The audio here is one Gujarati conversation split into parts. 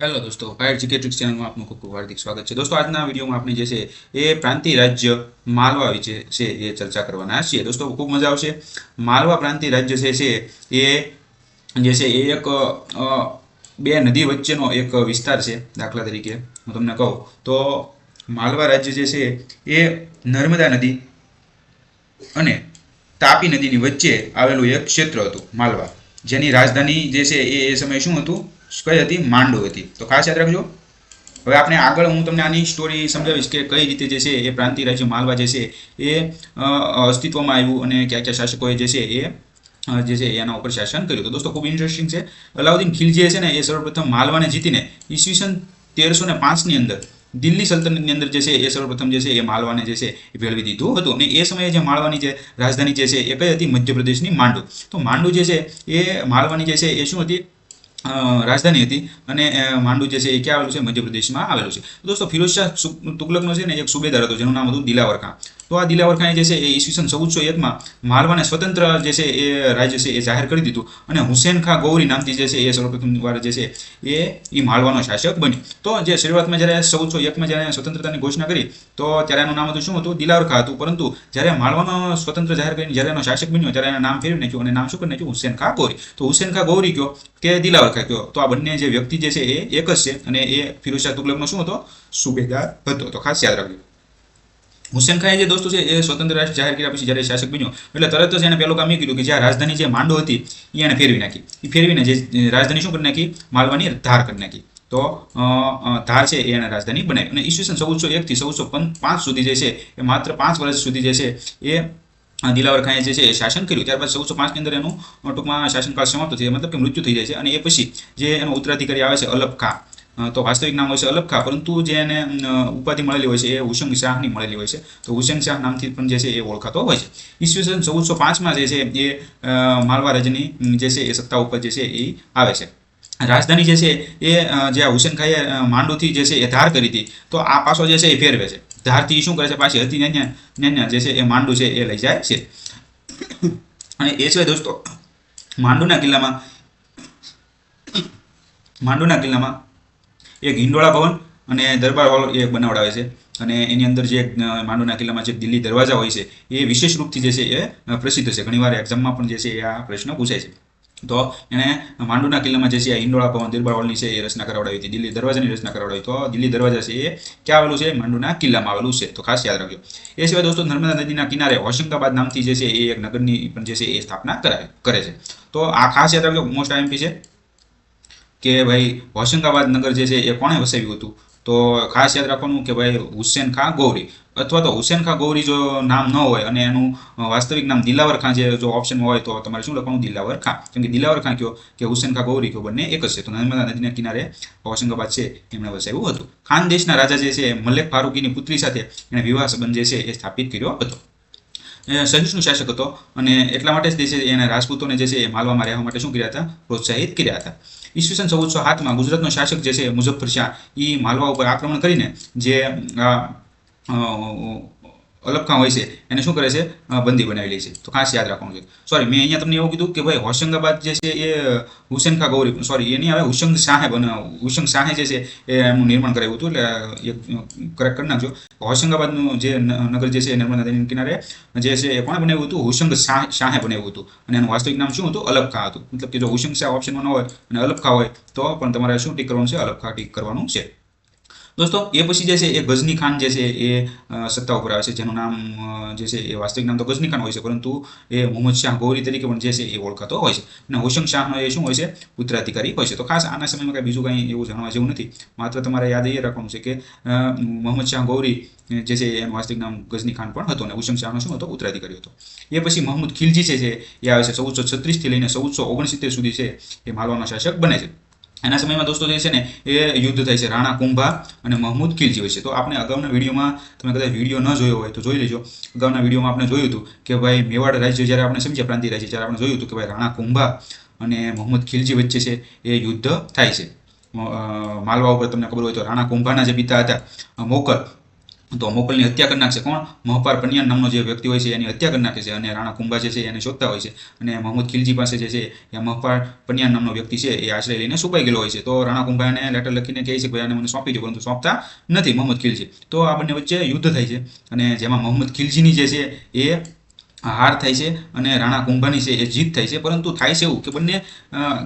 હેલો દોસ્તો, ફાયર જીકેટ્રિક્સ ચેનલમાં આપનું ખૂબ ખૂબ હાર્દિક સ્વાગત છે. દોસ્તો, આજના વિડીયોમાં આપણે જે છે, એ પ્રાંતિ રાજ્ય માલવા વિશે છે, એ ચર્ચા કરવાના છીએ. દોસ્તો, ખૂબ મજા આવશે. માલવા પ્રાંતિ રાજ્ય છે, એ જે છે, એ એક બે નદી વચ્ચેનો એક વિસ્તાર છે, દાખલા તરીકે હું તમને કહું. તો માલવા રાજ્ય જે છે, એ નર્મદા નદી અને તાપી નદીની વચ્ચે આવેલું એક ક્ષેત્ર હતું, માલવા. જેની રાજધાની જે છે, એ એ સમયે શું હતું? કઈ હતી માંડુ હતી તો ખાસ યાદ રાખજો હવે આપણે આગળ હું તમને આની સ્ટોરી સમજાવીશ કે કઈ રીતે જે છે એ પ્રાંતિય રાજ્ય માલવા જે છે એ અસ્તિત્વમાં આવ્યું અને કયા કયા શાસકોએ જે છે એ જે છે એના ઉપર શાસન કર્યું તો દોસ્તો ખૂબ ઇન્ટરેસ્ટિંગ છે અલાઉદ્દીન ખિલજી છે ને એ સર્વપ્રથમ માલવાને જીતીને ઈસવીસન તેરસો ને પાંચની અંદર દિલ્હી સલ્તનતની અંદર જે છે એ સર્વપ્રથમ જે છે એ માલવાને જે છે એ ભેળવી દીધું હતું અને એ સમયે જે માળવાની જે રાજધાની જે છે એ કઈ હતી મધ્યપ્રદેશની માંડુ તો માંડુ જે છે એ માલવાની જે છે એ શું હતી રાજધાની હતી અને માંડુ જે છે એ ક્યાં આવેલું છે? મધ્યપ્રદેશમાં આવેલું છે. દોસ્તો ફિરોઝ શાહ તુગલકનો છે ને, એક સુબેદાર હતો, જેનું નામ હતું દિલાવર તો આ દિલાવર ખાને જે છે એ ઈસવીસન ચૌદસો એકમાં માલવાને સ્વતંત્ર જે છે એ રાજ્ય છે એ જાહેર કરી દીધું. અને હુસેન ખા ગૌરી નામથી જે છે એ સર્વપ્રથમ વાર જે છે એ એ માલવાનો શાસક બન્યો. તો જે શરૂઆતમાં જ્યારે ચૌદસો એકમાં જ્યારે સ્વતંત્રતાની ઘોષણા કરી, તો ત્યારે એનું નામ હતું શું હતું? દિલાવર ખા હતું. પરંતુ જ્યારે માલવાનો સ્વતંત્ર જાહેર કરીને જ્યારે એનો શાસક બન્યો, ત્યારે એના નામ ફેરવી નાખ્યું અને નામ શું કરી નાખ્યું? હુસેન ખા ગૌરી. તો હુસેન ખા ગૌરી કયો કે દિલાવર ખા કયો? તો આ બંને જે વ્યક્તિ જે છે એ એક જ છે અને એ ફિરોઝ શાહ તુગલકનો શું હતો? સુબેદાર હતો. તો ખાસ યાદ રાખજો. હુસેન ખાએ જે દોસ્તો છે એ સ્વતંત્ર રાષ્ટ્ર જાહેર કર્યા પછી જ્યારે શાસક બન્યો, એટલે તરત જ એને પેલું કામ એ કીધું કે જે રાજધાની જે માંડો હતી એ એને ફેરવી નાખી. એ ફેરવીને જે રાજધાની શું કરી નાખી? માલવાની ધાર કરી નાખી. તો ધાર છે એ એને રાજધાની બનાવી. અને ઈસવીસન ચૌદસો એકથી ચૌદસો પાંચ સુધી જે છે, એ માત્ર પાંચ વર્ષ સુધી જે છે, એ દિલાવર ખાને જે છે, એ શાસન કર્યું. ત્યારબાદ ચૌદસો પાંચની અંદર એનું ટૂંકમાં શાસનકાળ સમાપ્ત થઈ જાય મતલબ કે મૃત્યુ થઈ જાય છે. અને એ પછી જે એનો ઉત્તરાધિકારી આવે છે અલબ ખા. તો વાસ્તવિક નામ હોય છે અલબ ખા પરંતુ જે એને ઉપાધિ મળેલી હોય છે એ હુસંગ શાહની મળેલી હોય છે. તો હુસંગ શાહ નામથી પણ જે છે એ ઓળખાતો હોય છે. ઈસવીસન ચૌદસો પાંચમાં જે છે એ માલવા રજની જે છે એ સત્તા ઉપર જે છે એ આવે છે. રાજધાની જે છે એ જે હુસેન ખાઈએ માંડુથી જે છે એ ધાર કરી હતી. તો આ પાછો જે છે એ ફેરવે છે. ધારથી શું કરે છે? પાછી હતી ન્યા જે છે એ માંડુ છે એ લઈ જાય છે. અને એ સિવાય દોસ્તો, માંડુના કિલ્લામાં માંડુના કિલ્લામાં એક હિંડોળા ભવન અને દરબાર હોલ એ બનાવડાવે છે. અને એની અંદર જે માંડુના કિલ્લામાં જે દિલ્હી દરવાજા હોય છે, એ વિશેષ રૂપથી જે છે એ પ્રસિદ્ધ છે. ઘણીવાર એક્ઝામમાં પણ જે છે એ આ પ્રશ્ન પૂછાય છે. તો એણે માંડુના કિલ્લામાં જે છે આ હિંડોળા ભવન, દરબાર હોલની છે એ રચના કરાવડાવી હતી. દિલ્હી દરવાજાની રચના કરાવડાવી. તો દિલ્હી દરવાજા છે એ ક્યાં આવેલું છે? માંડુના કિલ્લામાં આવેલું છે. તો ખાસ યાદ રાખજો. એ સિવાય દોસ્તો નર્મદા નદીના કિનારે હોશંગાબાદ નામથી જે છે એ એક નગરની પણ જે છે એ સ્થાપના કરે છે. તો આ ખાસ યાદ રાખજો. મોસ્ટ આઈએમપી છે. કે ભાઈ હોશંગાબાદ નગર જે છે એ કોણે વસાવ્યું હતું? તો ખાસ યાદ રાખવાનું કે ભાઈ હુસેન ખાં ગૌરી. અથવા તો હુસેન ખાં ગૌરી જો નામ ન હોય અને એનું વાસ્તવિક નામ દિલાવર ખાં જે જો ઓપ્શનમાં હોય તો તમારે શું લખવાનું? દિલાવર ખાં. કેમ કે દિલાવર ખાં કયો? કે હુસેન ખાં ગૌરી કયો? બંને એક જ છે. તો નર્મદા નદીના કિનારે હોશંગાબાદ છે એમણે વસાવ્યું હતું. ખાન દેશના રાજા જે છે મલેક ફારૂકીની પુત્રી સાથે એણે વિવાહ સંબંધ જે છે એ સ્થાપિત કર્યો હતો. સહિષ્ણુ શાસક હતો અને એટલા માટે જ જે છે એને રાજપૂતોને જે છે એ માલવામાં રહેવા માટે શું કર્યા હતા? પ્રોત્સાહિત કર્યા હતા. ઈસવીસન ચૌદસો સાતમાં ગુજરાતનો શાસક જે છે મુઝફ્ફર શાહ એ માલવા ઉપર આક્રમણ કરીને જે આ, અ, અલગ ખાં હોય છે. એને શું કરે છે? બંદી બનાવી લે છે. તો ખાસ યાદ રાખવાનું છે. સોરી મેં અહીંયા તમને એવું કીધું કે ભાઈ હોશંગાબાદ જે છે એ હુસેન ખા ગૌરી સોરી એની આવે હુસંગ શાહે બનાવ હુસંગ શાહે જે છે એ એનું નિર્માણ કરાવ્યું હતું. એટલે એક કરેક્ટ કરી નાખજો. હોશંગાબાદનું જે નગર જે છે નર્મદા નદીના કિનારે જે છે એ કોણે બનાવ્યું હતું? હુસંગ શાહ શાહે બનાવ્યું હતું. અને એનું વાસ્તવિક નામ શું હતું? અલબખા હતું. મતલબ કે જો હુસંગ શાહ ઓપ્શનમાં ન હોય અને અલખખા હોય તો પણ તમારે શું ટીક કરવાનું છે? અલબ ખા ટીક કરવાનું છે. દોસ્તો, એ પછી જે છે એ ગઝની ખાન જે છે એ સત્તા ઉપર આવે છે, જેનું નામ જે છે એ વાસ્તવિક નામ તો ગઝની ખાન હોય છે, પરંતુ એ મોહમ્મદ શાહ ગૌરી તરીકે પણ જે છે એ ઓળખાતો હોય છે. અને હોશંગ શાહનો એ શું હોય છે? ઉત્તરાધિકારી હોય છે. તો ખાસ આના સમયમાં કાંઈ બીજું કંઈ એવું જાણવા જેવું નથી. માત્ર તમારે યાદ એ રાખવાનું છે કે મોહમ્મદ શાહ ગૌરી જે છે એનું વાસ્તવિક નામ ગઝની ખાન પણ હતો. અને હુસંગ શાહનો શું હતો? ઉત્તરાધિકારી હતો. એ પછી મોહમ્મદ ખિલજી છે એ આવે છે ચૌદસો છત્રીસથી લઈને ચૌદસો ઓગણસિત્તેર સુધી છે એ માલવાનો શાસક બને છે. એના સમયમાં દોસ્તો જે છે ને, એ યુદ્ધ થાય છે. રાણા કુંભા અને મહમૂદ ખિલજી વચ્ચે તો આપણે અગાઉના વિડીયોમાં, તમે કદાચ વીડિયો ન જોયો હોય તો જોઈ લેજો. અગાઉના વિડીયોમાં આપણે જોયું હતું કે ભાઈ મેવાડ રાજ્ય જ્યારે આપણે સમજ્યા પ્રાંતિ રાજ્ય જ્યારે આપણે જોયું હતું કે ભાઈ રાણા કુંભા અને મોહમ્મદ ખિલજી વચ્ચે છે એ યુદ્ધ થાય છે. માલવા ઉપર તમને ખબર હોય તો રાણા કુંભાના જે પિતા હતા મોકર તો મોકલની હત્યા કરી નાખશે. કોણ? મહપાર પનિયાન નામનો જે વ્યક્તિ હોય છે, એની હત્યા કરી નાખે છે અને રાણા કુંભા જે છે, એને શોધતા હોય છે. અને મોહમ્મદ ખિલજી પાસે જે છે, એ મહપાર પનિયાન નામનો વ્યક્તિ છે, એ આશ્રય લઈને સુપાઈ ગયેલો હોય છે. તો રાણા કુંભાને લેટર લખીને કહે છે કે આને મને સોંપી દો, પરંતુ સોંપતા નથી મહમ્મદ ખિલજી. તો આ બંને વચ્ચે યુદ્ધ થાય છે અને જેમાં મોહમ્મદ ખિલજીની જે છે, એ હાર થાય છે અને રાણા કુંભાની છે, એ જીત થાય છે. પરંતુ થાય છે એવું કે બંને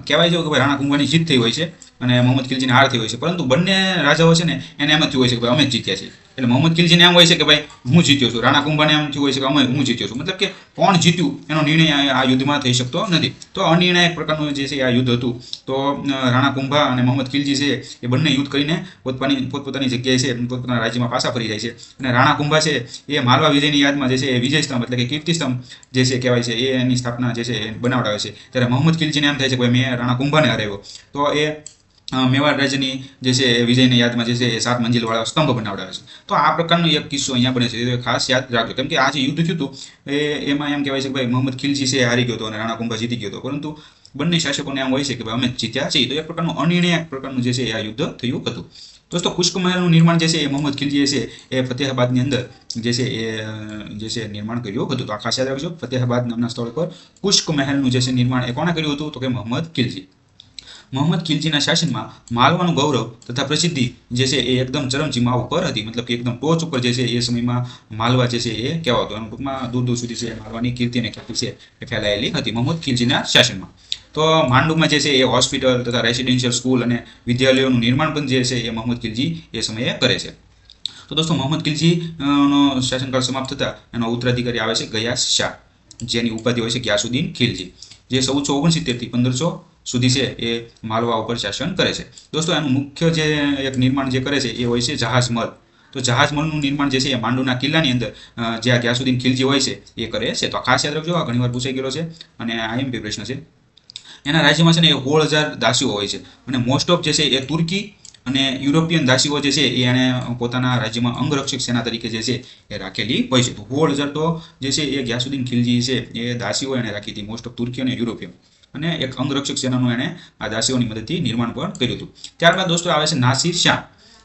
કહેવાય છે કે ભાઈ, રાણા કુંભાની જીત થઈ હોય છે અને મોહમ્મદ ખિલજીને હાર થઈ હોય છે. પરંતુ બંને રાજાઓ છે ને, એને એમ જ થયું હોય છે કે ભાઈ, અમે જ જીત્યા છીએ. એટલે મોહમ્મદ ખિલજીને એમ હોય છે કે ભાઈ, હું જીત્યો છું. રાણા કુંભાને એમ થયું હોય છે કે અમે, હું જીત્યો છું. મતલબ કે કોણ જીત્યું, એનો નિર્ણય આ- યુદ્ધમાં થઈ શકતો નથી. તો અનિર્ણાયક પ્રકારનું જે છે આ યુદ્ધ હતું. તો રાણા કુંભા અને મોહમ્મદ ખિલજી છે એ બંને યુદ્ધ કરીને પોતપોતાની પોતપોતાની જગ્યાએ છે પોતપોતાના રાજ્યમાં પાછા ફરી જાય છે. અને રાણા કુંભા છે એ માલવા વિજયની યાદમાં જે છે એ વિજય સ્તંભ એટલે કે કીર્તિ સ્તંભ જે છે કહેવાય છે. એ એની સ્થાપના જે છે એ બનાવડાવે છે. ત્યારે મોહમ્મદ ખિલજીને એમ થાય છે કે ભાઈ, મેં રાણા કુંભાને હરાવ્યો તો એ મેવાડ રાજ્યની જે છે વિજયની યાદમાં જે છે એ સાત મંજિલવાળા સ્તંભ બનાવડાવે છે. તો આ પ્રકારનો એક કિસ્સો અહીંયા બને છે. ખાસ યાદ રાખજો. કેમ કે આ જે યુદ્ધ થયું હતું, એ એમાં એમ કહેવાય છે કે ભાઈ મોહમ્મદ ખિલજી છે હારી ગયો હતો અને રાણા કુંભા જીતી ગયો હતો. પરંતુ બંને શાસકોને એમ હોય છે કે ભાઈ અમે જીત્યા છીએ. તો એક પ્રકારનું અનિર્ણાયક પ્રકારનું જે છે આ યુદ્ધ થયું હતું. દોસ્તો કુશ્ક મહેલનું નિર્માણ જે છે એ મોહમ્મદ ખિલજીએ છે એ ફતેહાબાદની અંદર જે છે એ, જે છે નિર્માણ કર્યું હતું. તો આ ખાસ યાદ રાખજો, ફતેહાબાદ નામના સ્થળ પર કુશ્ક મહેલનું જે છે નિર્માણ એ કોણે કર્યું હતું? તો કે મોહમ્મદ ખિલજી. મોહમ્મદ ખિલજીના શાસનમાં માલવાનું ગૌરવ તથા પ્રસિદ્ધિ જે છે એ એકદમ ચરમસીમા ઉપર હતી. મતલબ કે એકદમ ટોચ ઉપર જે છે એ સમયમાં માલવા જે છે એ કહેવાતો. અને ટૂંકમાં દૂર દૂર સુધી છે માલવાની કીર્તિ અને ખ્યાતિ છે એ ફેલાયેલી હતી મોહમ્મદ ખિલજીના શાસનમાં. તો માંડુમાં જે છે એ હોસ્પિટલ તથા રેસિડેન્શિયલ સ્કૂલ અને વિદ્યાલયોનું નિર્માણ પણ જે છે એ મોહમ્મદ ખિલજી એ સમયે કરે છે. તો દોસ્તો મોહમ્મદ ખિલજી નો શાસનકાળ સમાપ્ત થતા એનો ઉત્તરાધિકારી આવે છે ગયાસ શાહ, જેની ઉપાધિ હોય છે ગ્યાસુદ્દીન ખિલજી, જે ચૌદસો ઓગણસિત્તેરથી પંદરસો સુધી છે એ માલવા ઉપર શાસન કરે છે. દોસ્તો, એનું મુખ્ય જે એક નિર્માણ જે કરે છે એ હોય છે જહાજમલ તો જહાજમલનું નિર્માણ જે છે એ માંડુના કિલ્લાની અંદર જ્યાં ગ્યાસુદ્દીન ખિલજી હોય છે, એ કરે છે. તો ખાસ યાદ રાખજો, આ ઘણીવાર પૂછાઈ ગયેલો છે અને આઈએમપી પ્રશ્ન છે. એના રાજ્યમાં છે ને એ સોળ હજાર દાસીઓ હોય છે. અને મોસ્ટ ઓફ જે છે એ તુર્કી અને યુરોપિયન દાસીઓ જે છે એ એને પોતાના રાજ્યમાં અંગરક્ષક સેના તરીકે જે છે એ રાખેલી હોય છે. તો સોળ હજાર તો જે છે એ ગ્યાસુદ્દીન ખિલજી છે એ દાસીઓ એને રાખી હતી મોસ્ટ ઓફ તુર્કી અને યુરોપિયન. અને એક અંગરક્ષક સેનાનું એણે આ દાસીઓની મદદથી નિર્માણ પણ કર્યું હતું. ત્યારબાદ દોસ્તો આવે છે નાસિર શાહ,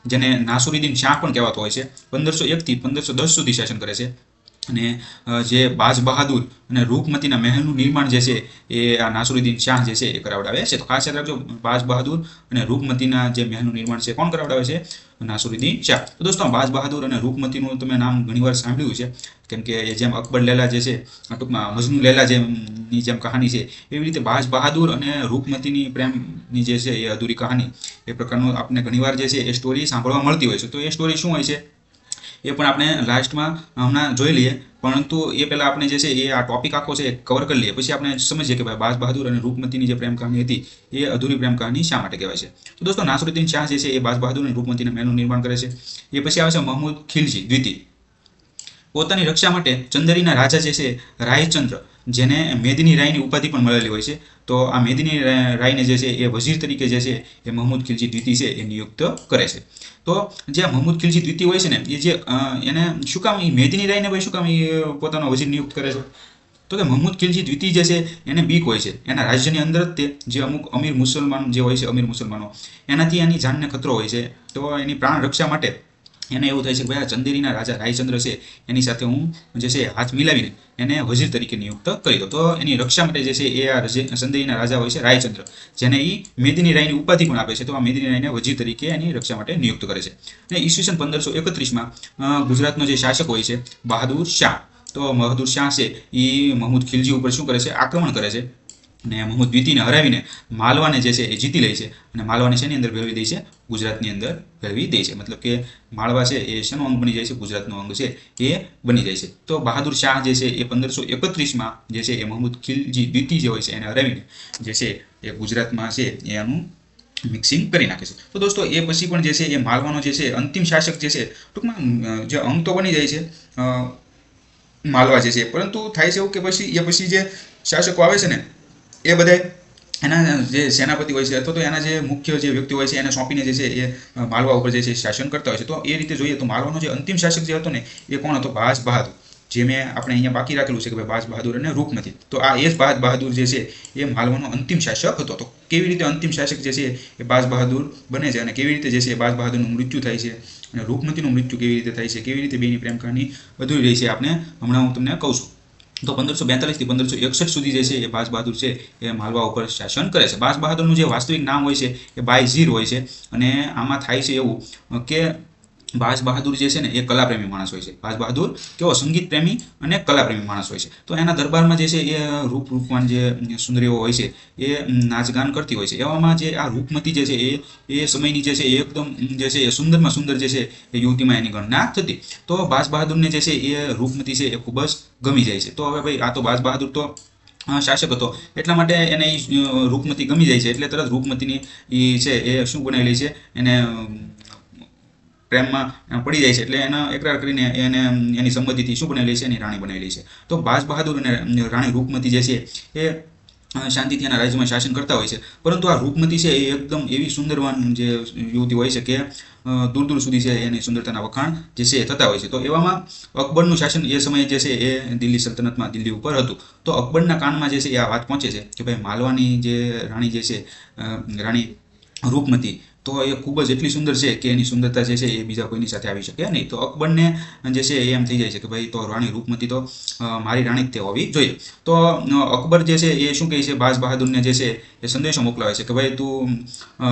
જેને નાસુરુદ્દીન શાહ પણ કહેવાતો હોય છે. પંદરસો એકથી પંદરસો દસ સુધી શાસન કરે છે. અને જે બાજ બહાદુર અને રૂપમતીના મહેલનું નિર્માણ જે છે એ આ નાસુરુદ્દીન શાહ જે છે એ કરાવડાવે છે. તો ખાસ યાદ રાખજો બાજ બહાદુર અને રૂપમતીના જે મહેલનું નિર્માણ છે કોણ કરાવડાવે છે? નાસુરુદ્દીન શાહ. તો દોસ્તો બાજ બહાદુર અને રૂપમતીનું તમે નામ ઘણીવાર સાંભળ્યું છે કેમ કે જેમ અકબર લેલા જે છે ટૂંકમાં મજનુ લેલા જેમની જેમ કહાની છે, એવી રીતે બાજ બહાદુર અને રૂપમતીની પ્રેમની જે છે એ અધૂરી કહાની, એ પ્રકારનું આપણે ઘણીવાર જે છે એ સ્ટોરી સાંભળવા મળતી હોય છે. તો એ સ્ટોરી શું હોય છે? એ પણ આપણે લાસ્ટમાં હમણાં જોઈ લઈએ. પરંતુ એ પહેલાં આપણે જે છે એ આ ટોપિક આખો છે એ કવર કરી લઈએ. પછી આપણે સમજીએ કે ભાઈ બાજ બહાદુર અને રૂપમતીની જે પ્રેમ કહાની હતી, એ અધૂરી પ્રેમ કહાની શા માટે કહેવાય છે? તો દોસ્તો, નાસરુદ્દીન શાહ જે છે એ બાજ બહાદુર અને રૂપમતીના મહેલનું નિર્માણ કરે છે. એ પછી આવે છે મહમૂદ ખિલજી દ્વિતીય. પોતાની રક્ષા માટે ચંદરીના રાજા જે છે, રાયચંદ્ર, જેને મેદની રાયની ઉપાધિ પણ મળેલી હોય છે, તો આ મેદની રાયને જે છે, એ વઝીર તરીકે જે છે, એ મહમૂદ ખિલજી દ્વિતીય છે, એ નિયુક્ત કરે છે. તો જે મહમૂદ ખિલજી દ્વિતીય હોય છે ને, એ જે એને શું કામ, એ મેદની રાયને ભાઈ શું કામ, એ પોતાનો વઝીર નિયુક્ત કરે છે? તો કે મહમૂદ ખિલજી દ્વિતીય જે છે, એને બીક હોય છે. એના રાજ્યની અંદર જ તે જે અમુક અમીર મુસલમાન જે હોય છે, અમીર મુસલમાનો, એનાથી એની જાનને ખતરો હોય છે. તો એની પ્રાણ રક્ષા માટે એને એવું થાય છે કે ભાઈ આ ચંદેરીના રાજા રાયચંદ્ર છે, એની સાથે હું જે છે હાથ મિલાવીને એને વઝીર તરીકે નિયુક્ત કરી દો તો એની રક્ષા માટે જે છે એ આ ચંદેરીના રાજા હોય છે રાયચંદ્ર, જેને એ મેદની રાયની ઉપાધિ પણ આપે છે. તો આ મેદની રાયને વજીર તરીકે એની રક્ષા માટે નિયુક્ત કરે છે. અને ઈસવીસન પંદરસો એકત્રીસમાં ગુજરાતનો જે શાસક હોય છે, બહાદુર શાહ, તો બહાદુર શાહ છે એ મહમૂદ ખિલજી ઉપર શું કરે છે? આક્રમણ કરે છે. અને મહમૂદ દ્વિતીયને હરાવીને માલવાને જે છે એ જીતી લે છે. અને માલવાને શેની અંદર ભેળવી દે છે? ગુજરાતની અંદર ભેળવી દે છે. મતલબ કે માળવા છે એ શેનો અંગ બની જાય છે? ગુજરાતનો અંગ છે એ બની જાય છે. તો બહાદુર શાહ જે છે એ પંદરસો એકત્રીસમાં જે છે એ મહમૂદ ખિલજી દ્વિતીય જે હોય છે એને હરાવીને જે છે એ ગુજરાતમાં છે એ એનું મિક્સિંગ કરી નાખે છે. તો દોસ્તો એ પછી પણ જે છે એ માલવાનો જે છે અંતિમ શાસક જે છે ટૂંકમાં જે અંગ તો બની જાય છે માળવા જે છે. પરંતુ થાય છે એવું કે પછી, એ પછી જે શાસકો આવે છે ને, એ બધાય એના જે સેનાપતિ હોય છે અથવા તો એના જે મુખ્ય જે વ્યક્તિ હોય છે એને સોંપીને જે છે એ માલવા ઉપર જે છે શાસન કરતા હોય છે. તો એ રીતે જોઈએ તો માલવાનો જે અંતિમ શાસક જે હતો ને, એ કોણ હતો? ભાજ બહાદુર. જે મેં આપણે અહીંયા બાકી રાખેલું છે કે ભાઈ બાજ બહાદુર અને રૂપમતી તો આ એ જ બાજ બહાદુર જે છે એ માલવાનો અંતિમ શાસક હતો. તો કેવી રીતે અંતિમ શાસક જે છે એ બાજ બહાદુર બને છે અને કેવી રીતે જે છે બાજ બહાદુરનું મૃત્યુ થાય છે અને રૂપમતીનું મૃત્યુ કેવી રીતે થાય છે? કેવી રીતે બેની પ્રેમ કહાની અધૂરી રહી છે? આપણે હમણાં હું તમને કહું છું. તો પંદરસો બેતાલીસથી પંદરસો એકસઠ સુધી જે છે એ બાજ બહાદુર છે એ માલવા ઉપર શાસન કરે છે. બાજ બહાદુરનું જે વાસ્તવિક નામ હોય છે એ બાયઝીર હોય છે. અને આમાં થાય છે એવું કે બાજ બહાદુર જે છે ને, એ કલાપ્રેમી માણસ હોય છે. બાજ બહાદુર કેવો સંગીત પ્રેમી અને કલાપ્રેમી માણસ હોય છે. તો એના દરબારમાં જે છે એ રૂપ રૂપવાન જે સુંદરીઓ હોય છે, એ નાચગાન કરતી હોય છે. એવામાં જે આ રૂપમતી જે છે એ એ સમયની જે છે એ એકદમ જે છે એ સુંદરમાં સુંદર જે છે એ યુવતીમાં એની ગણના થતી. તો ભાસ બહાદુરને જે છે એ રૂપમતી છે એ ખૂબ જ ગમી જાય છે. તો હવે ભાઈ, આ તો બાજ બહાદુર તો શાસક હતો. એટલા માટે એને રૂપમતી ગમી જાય છે. એટલે તરત રૂપમતીની એ છે એ શું બનાવેલી છે? એને પ્રેમમાં પડી જાય છે. એટલે એના એકરાર કરીને એને એની સંમતિથી શું બનાવેલી છે એની રાણી બનાવેલી છે. તો બાજ બહાદુર અને રાણી રૂપમતી જે છે, એ શાંતિથી એના રાજ્યમાં શાસન કરતા હોય છે. પરંતુ આ રૂપમતી છે, એ એકદમ એવી સુંદરવાન જે યુવતી હોય છે કે દૂર દૂર સુધી છે એની સુંદરતાના વખાણ જે છે એ થતા હોય છે. તો એવામાં અકબરનું શાસન એ સમયે જે છે એ દિલ્હી સલ્તનતમાં દિલ્હી ઉપર હતું. તો અકબરના કાનમાં જે છે એ આ વાત પહોંચે છે કે ભાઈ માલવાની જે રાણી જે છે રાણી રૂપમતી તો એ ખૂબ જ એટલી સુંદર છે કે એની સુંદરતા જે છે એ બીજા કોઈની સાથે આવી શકે નહીં. તો અકબરને જે છે એ એમ થઈ જાય છે કે ભાઈ તો રાણી રૂપમતી તો મારી રાણી જ તે હોવી જોઈએ. તો અકબર જે છે એ શું કહે છે? બાજ બહાદુરને જે છે એ સંદેશો મોકલાવે છે કે ભાઈ તું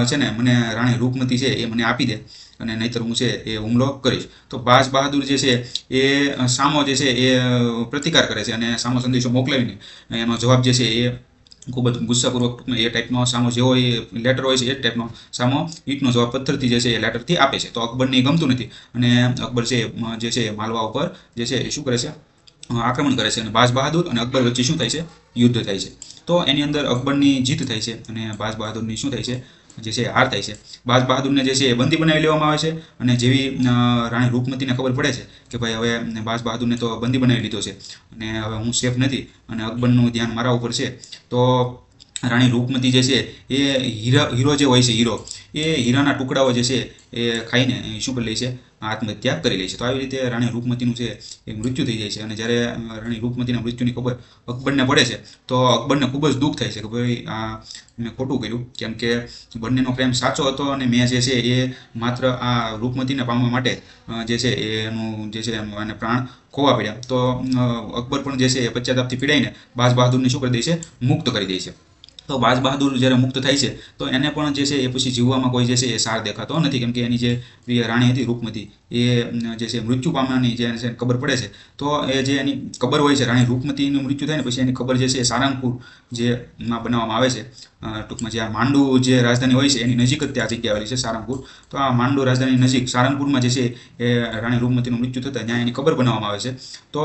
છે ને મને રાણી રૂપમતી છે એ મને આપી દે અને નહીતર હું છે એ હુમલો કરીશ. તો બાજ બહાદુર જે છે એ સામો જે છે એ પ્રતિકાર કરે છે અને સામો સંદેશો મોકલાવીને એનો જવાબ જે છે એ ખૂબ જ ગુસ્સાપૂર્વક એ ટાઈપનો સામો જેવો એ લેટર હોય છે, એ ટાઈપનો સામો ઈંટનો જવાબ પથ્થરથી જે છે, એ લેટરથી આપે છે. તો અકબરને ગમતું નથી. અને અકબર છે જે છે માલવા ઉપર જે છે, એ શું કરે છે? આક્રમણ કરે છે. અને બાજ બહાદુર અને અકબર વચ્ચે શું થાય છે? યુદ્ધ થાય છે. તો એની અંદર અકબરની જીત થાય છે. અને બાજ બહાદુરની શું થાય છે? જે છે હાર થાય છે. બાજ બહાદુરને જે છે એ બંદી બનાવી લેવામાં આવે છે અને જેવી રાણી રૂપમતીને ખબર પડે છે કે ભાઈ હવે બાજ બહાદુરને તો બંદી બનાવી લીધો છે. અને હવે હું સેફ નથી અને અકબરનું ધ્યાન મારા ઉપર છે. તો રાણી રૂપમતી જે છે એ હીરા, હીરો જે હોય છે, હીરો, એ હીરાના ટુકડાઓ જે છે એ ખાઈને શું કરી લે છે? આત્મહત્યા કરી લે છે. તો આવી રીતે રાણી રૂપમતીનું છે એ મૃત્યુ થઈ જાય છે અને જ્યારે રાણી રૂપમતીના મૃત્યુની ખબર અકબરને પડે છે, તો અકબરને ખૂબ જ દુઃખ થાય છે કે ભાઈ આ મેં ખોટું કર્યું. કેમ કે બંનેનો પ્રેમ સાચો હતો અને મેં જે છે એ માત્ર આ રૂપમતીને પામવા માટે જે છે એનું જે છે એને પ્રાણ ખોવા પડ્યા. તો અકબર પણ જે છે એ પશ્ચાતાપથી પીડાઈને બાજ બહાદુરને શું કરી દે છે? મુક્ત કરી દે છે. તો બાજ બહાદુર જ્યારે મુક્ત થાય છે, તો એને પણ જે છે એ પછી જીવવામાં કોઈ જે છે એ સાર દેખાતો નથી. કેમ કે એની જે પ્રિય રાણી હતી રૂપમતી, એ જે છે મૃત્યુ પામવાની જે છે ખબર પડે છે. તો એ જે એની ખબર હોય છે, રાણી રૂપમતીનું મૃત્યુ થાય ને પછી એની ખબર જે છે એ સારંગપુર જે માં બનાવવામાં આવે છે ટૂંકમાં જે આ માંડુ જે રાજધાની હોય છે, એની નજીક જ ત્યાં જગ્યા આવેલી છે સારંગપુર. તો આ માંડુ રાજધાની નજીક સારંગપુરમાં જે છે એ રાણી રૂપમતીનું મૃત્યુ થતાં ત્યાં એની ખબર બનાવવામાં આવે છે. તો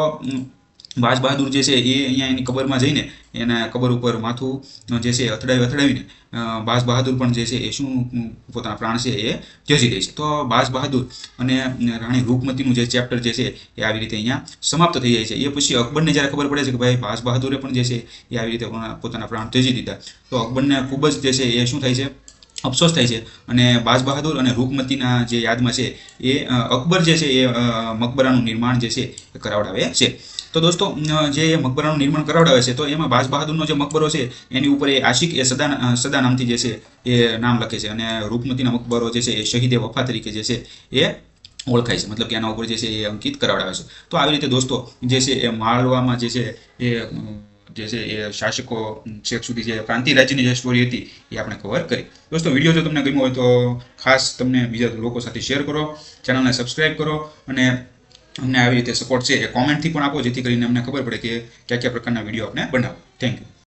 બાજ બહાદુર જે છે, એ અહીંયા એની કબરમાં જઈને એના કબર ઉપર માથું જે છે અથડાવી અથડાવીને બાજ બહાદુર પણ જે છે, એ શું પોતાના પ્રાણ છે, એ ત્યજી દે છે. તો બાજ બહાદુર અને રાણી રૂપમતીનું જે ચેપ્ટર જે છે, એ આવી રીતે અહીંયા સમાપ્ત થઈ જાય છે. એ પછી અકબરને જ્યારે ખબર પડે છે કે ભાઈ બાજ બહાદુરે પણ જે છે, એ આવી રીતે પોતાના પ્રાણ ત્યજી દીધા. તો અકબરને ખૂબ જ જે છે, એ શું થાય છે, અફસોસ થાય છે અને બાજ બહાદુર અને રૂપમતીના જે યાદમાં છે, એ અકબર જે છે, એ મકબરાનું નિર્માણ જે છે, એ કરાવડાવે છે. તો દોસ્તો જે મકબરાનું નિર્માણ કરાવડાવે છે, તો એમાં બાજ બહાદુરનો જે મકબરો છે, એની ઉપર એ આશિક, એ સદા સદા નામથી જે છે, એ નામ લખે છે અને રૂપમતીના મકબરો જે છે, એ શહીદે વફા તરીકે જે છે, એ ઓળખાય છે. મતલબ કે એના ઉપર જે છે, એ અંકિત કરાવડાવે છે. તો આવી રીતે દોસ્તો, જે છે, એ માળવામાં જે છે, એ, જે છે, એ શાસકો, છેક સુધી જે ક્રાંતિ રાજ્યની જે સ્ટોરી હતી, એ આપણે કવર કરી. દોસ્તો, વીડિયો જો તમને ગમ્યો હોય તો ખાસ તમને બીજા લોકો સાથે શેર કરો, ચેનલને સબસ્ક્રાઈબ કરો અને અમને આવી રીતે સપોર્ટ છે એ કોમેન્ટથી પણ આપો, જેથી કરીને અમને ખબર પડે કે કયા કયા પ્રકારના વીડિયો આપણે બનાવો. Thank you